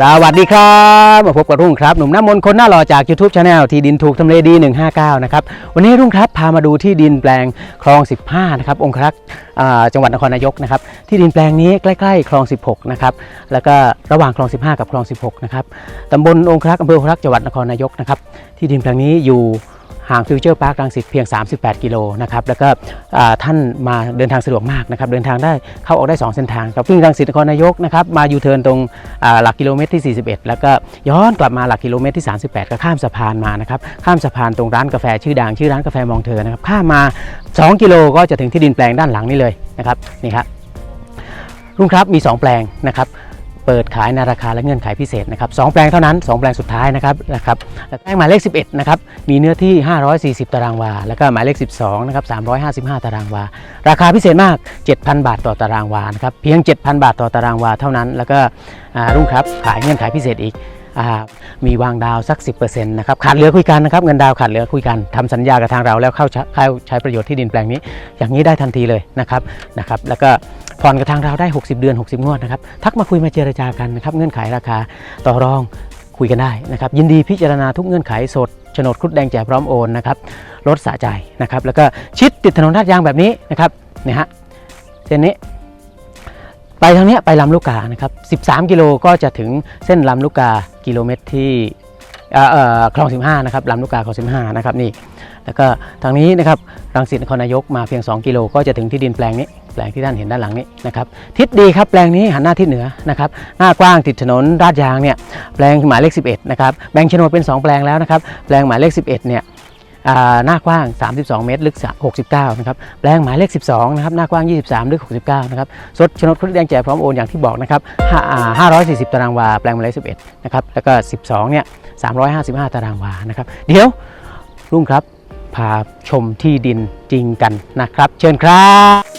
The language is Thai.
สวัสดีครับมาพบกับรุ่งครับ หนุ่มน้ำมนต์คนหน้าหล่อจาก YouTube Channel ที่ดินถูกทำเลดี 159 นะครับ วันนี้รุ่งครับพามาดูที่ดินแปลงคลอง 15 นะครับ องครักษ์จังหวัดนครนายกนะครับ ที่ดินแปลงนี้ใกล้ ๆ คลอง 16 นะครับ แล้วก็ระหว่างคลอง 15 กับคลอง 16 นะครับตำบลองครักษ์อำเภอองครักษ์จังหวัดนครนายกนะครับ ที่ดินแปลงนี้อยู่ ห่างฟิวเจอร์พาร์ครังสิตเพียง 38 กิโลนะครับแล้วก็ท่านมาเดินทางสะดวกมากนะครับเดินทางได้เข้าออกได้ 2 เส้นทางครับวิ่งรังสิตนครนายกนะครับมายูเทิร์นตรงหลักกิโลเมตรที่ 41 แล้วก็ย้อนกลับมาหลักกิโลเมตรที่ 38 ก็ข้ามสะพานมานะครับข้ามสะพานตรงร้านกาแฟชื่อดังชื่อร้านกาแฟมองเธอนะครับข้ามมา 2 กิโลก็จะถึงที่ดินแปลงด้านหลังนี่เลยนะครับนี่ครับรุ่งครับมี 2 แปลงนะครับ เปิดขายในราคาและเงื่อนไขพิเศษนะครับสองแปลงเท่านั้นสองแปลงสุดท้ายนะครับนะครับแปลงหมายเลข 11นะครับมีเนื้อที่ 540 ตารางวา แล้วก็หมายเลข 12นะครับ355 ตารางวา ราคาพิเศษมาก 7,000 บาทต่อตารางวานะครับเพียง 7,000 บาทต่อตารางวาเท่านั้น แล้วก็รุ่งครับขายเงื่อนไขพิเศษอีกมีวางดาวสัก 10%นะครับขาดเหลือคุยกันนะครับเงินดาวขาดเหลือคุยกันทำสัญญากับทางเราแล้วเข้าใช้เข้าใช้ประโยชน์ที่ดินแปลงนี้ อย่างนี้ได้ทันทีเลยนะครับนะครับแล้วก็ ผ่อนกับทางเราได้ 60 เดือน 60 งวดนะครับ ทักมาคุยมาเจรจากันนะครับ เงื่อนไขราคาต่อรองคุยกันได้นะครับ ยินดีพิจารณาทุกเงื่อนไขสดโฉนดครุฑแดงแจกพร้อมโอนนะครับ รถสะใจนะครับ แล้วก็ชิดติดถนนลาดยางแบบนี้นะครับเนี่ยฮะเส้นนี้ไปทางนี้ไปลำลูกกานะครับ 13 กิโลก็จะถึงเส้นลำลูกกากิโลเมตรที่เอ่อเอ่อคลอง 15 นะครับลำลูกกาคลอง 15 นะครับนี่ แล้วก็ทางนี้นะครับรังสิตนครนายกมาเพียง 2 กิโลก็จะถึงที่ดินแปลงนี้ แปลงที่ท่านเห็นด้านหลังนี้นะครับทิศดีครับแปลงนี้หันหน้าทิศเหนือนะครับหน้ากว้างติดถนนลาดยางเนี่ยแปลงหมายเลข 11นะครับแบ่งโฉนดเป็น 2 แปลงแล้วนะครับแปลงหมายเลข 11เนี่ยหน้ากว้าง 32 เมตร ลึก 69 นะครับ แปลงหมายเลข 12 นะครับ หน้ากว้าง 23 ลึก 69 นะครับ สดโนดครุฑแดงแจกพร้อมโอนอย่างที่บอกนะครับห้าอ่า540 ตารางวา แปลงหมายเลข 11 นะครับ แล้วก็ 12 เนี่ย 355 ตารางวา นะครับ เดี๋ยว รุ่งครับ พาชมที่ดินจริงกันนะครับ เชิญครับ